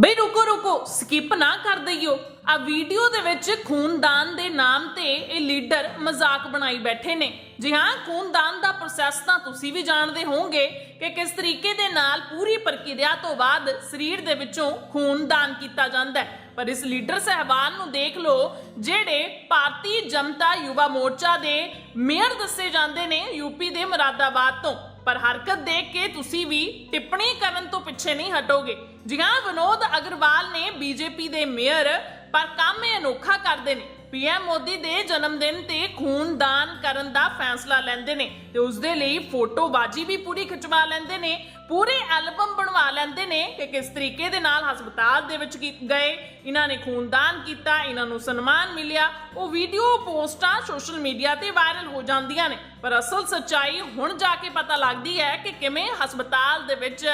ਬਈ ਰੁਕੋ ਰੁਕੋ ਸਕਿਪ ਨਾ ਕਰ ਦਈਓ। ਆ ਵੀਡੀਓ ਦੇ ਵਿੱਚ ਖੂਨਦਾਨ ਦੇ ਨਾਮ ਤੇ ਇਹ ਲੀਡਰ ਮਜ਼ਾਕ ਬਣਾਈ ਬੈਠੇ ਨੇ। ਜੀ ਹਾਂ, ਖੂਨਦਾਨ ਦਾ ਪ੍ਰੋਸੈਸ ਤਾਂ ਤੁਸੀਂ ਵੀ ਜਾਣਦੇ ਹੋਵੋਗੇ ਕਿ ਕਿਸ ਤਰੀਕੇ ਦੇ ਨਾਲ ਪੂਰੀ ਪ੍ਰਕਿਰਿਆ ਤੋਂ ਬਾਅਦ ਸਰੀਰ ਦੇ ਵਿੱਚੋਂ ਖੂਨਦਾਨ ਕੀਤਾ ਜਾਂਦਾ ਹੈ। ਪਰ ਇਸ ਲੀਡਰ ਸਹਿਬਾਨ ਨੂੰ ਦੇਖ ਲਓ, ਜਿਹੜੇ ਭਾਰਤੀ ਜਨਤਾ ਯੁਵਾ ਮੋਰਚਾ ਦੇ ਮੇਅਰ ਦੱਸੇ ਜਾਂਦੇ ਨੇ ਯੂਪੀ ਦੇ ਮੁਰਾਦਾਬਾਦ ਤੋਂ। ਪਰ ਹਰਕਤ ਦੇਖ ਕੇ ਤੁਸੀਂ ਵੀ ਟਿੱਪਣੀ ਕਰਨ ਤੋਂ ਪਿੱਛੇ ਨਹੀਂ ਹਟੋਗੇ। ਜੀ ਹਾਂ ਵਿਨੋਦ ਅਗਰਵਾਲ ਨੇ ਬੀਜੇਪੀ ਦੇ ਮੇਅਰ ਪਰ ਕੰਮ ਇਹ ਅਨੋਖਾ ਕਰਦੇ ਨੇ। ਪੀਐਮ ਮੋਦੀ ਦੇ ਜਨਮ ਦਿਨ ਤੇ ਖੂਨਦਾਨ ਕਰਨ ਦਾ ਫੈਸਲਾ ਲੈਂਦੇ ਨੇ ਤੇ ਉਸ ਦੇ ਲਈ ਫੋਟੋਬਾਜੀ ਵੀ ਪੂਰੀ ਖਿਚਵਾ ਲੈਂਦੇ ਨੇ, ਪੂਰੇ ਐਲਬਮ ਬਣਵਾ ਲੈਂਦੇ ਨੇ ਕਿ ਕਿਸ ਤਰੀਕੇ ਦੇ ਨਾਲ ਹਸਪਤਾਲ ਦੇ ਵਿੱਚ ਗਏ, ਇਹਨਾਂ ਨੇ ਖੂਨਦਾਨ ਕੀਤਾ, ਇਹਨਾਂ ਨੂੰ ਸਨਮਾਨ ਮਿਲਿਆ, ਉਹ ਵੀਡੀਓ ਪੋਸਟਾਂ ਸੋਸ਼ਲ ਮੀਡੀਆ ਤੇ ਵਾਇਰਲ ਹੋ ਜਾਂਦੀਆਂ ਨੇ। ਪਰ ਅਸਲ ਸੱਚਾਈ ਹੁਣ ਜਾ ਕੇ ਪਤਾ ਲੱਗਦੀ ਹੈ ਕਿ ਕਿਵੇਂ ਹਸਪਤਾਲ ਦੇ ਵਿੱਚ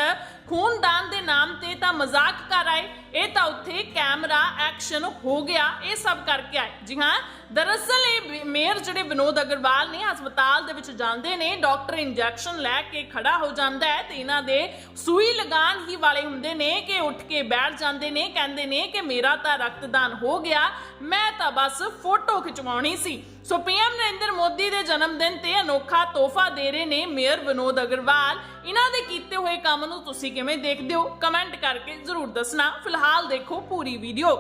ਖੂਨਦਾਨ ਦੇ ਨਾਮ ਤੇ ਤਾਂ ਮਜ਼ਾਕ ਕਰ ਆਏ ਇਹ ਐਕਸ਼ਨ ਹੋ ਗਿਆ, ਇਹ ਸਭ ਕਰਕੇ ਆਏ। ਜੀ ਹਾਂ, ਦਰਅਸਲ ਇਹ ਮੇਅਰ ਜਿਹੜੇ ਵਿਨੋਦ ਅਗਰਵਾਲ ਨੇ ਹਸਪਤਾਲ ਦੇ ਵਿੱਚ ਜਾਂਦੇ ਨੇ ਡਾਕਟਰ ਇੰਜੈਕਸ਼ਨ ਲੈ ਕੇ ਖੜਾ ਹੋ ਜਾਂਦਾ ਹੈ ਤੇ ਇਹਨਾਂ ਦੇ ਸੂਈ ਲਗਾਉਣ ਹੀ ਵਾਲੇ ਹੁੰਦੇ ਨੇ ਕਿ ਉੱਠ ਕੇ ਬੈਠ ਜਾਂਦੇ ਨੇ, ਕਹਿੰਦੇ ਨੇ ਕਿ ਮੇਰਾ ਤਾਂ ਰਕਤਦਾਨ ਹੋ ਗਿਆ, ਮੈਂ ਤਾਂ ਬਸ ਫੋਟੋ ਖਿਚਵਾਉਣੀ ਸੀ। ਸੋ ਪੀਐਮ ਨਰਿੰਦਰ ਮੋਦੀ ਦੇ ਜਨਮ ਦਿਨ ਤੇ ਅਨੋਖਾ ਤੋਹਫਾ ਦੇ ਰਹੇ ਨੇ ਮੇਅਰ ਵਿਨੋਦ ਅਗਰਵਾਲ। ਇਹਨਾਂ ਦੇ ਹੋਏ ਕੰਮ ਨੂੰ ਤੁਸੀਂ ਕਿਵੇਂ ਦੇਖਦੇ ਹੋ? ਕਮੈਂਟ ਕਰਕੇ ਜ਼ਰੂਰ ਦੱਸਣਾ। ਫਿਲਹਾਲ ਦੇਖੋ ਪੂਰੀ ਵੀਡੀਓ।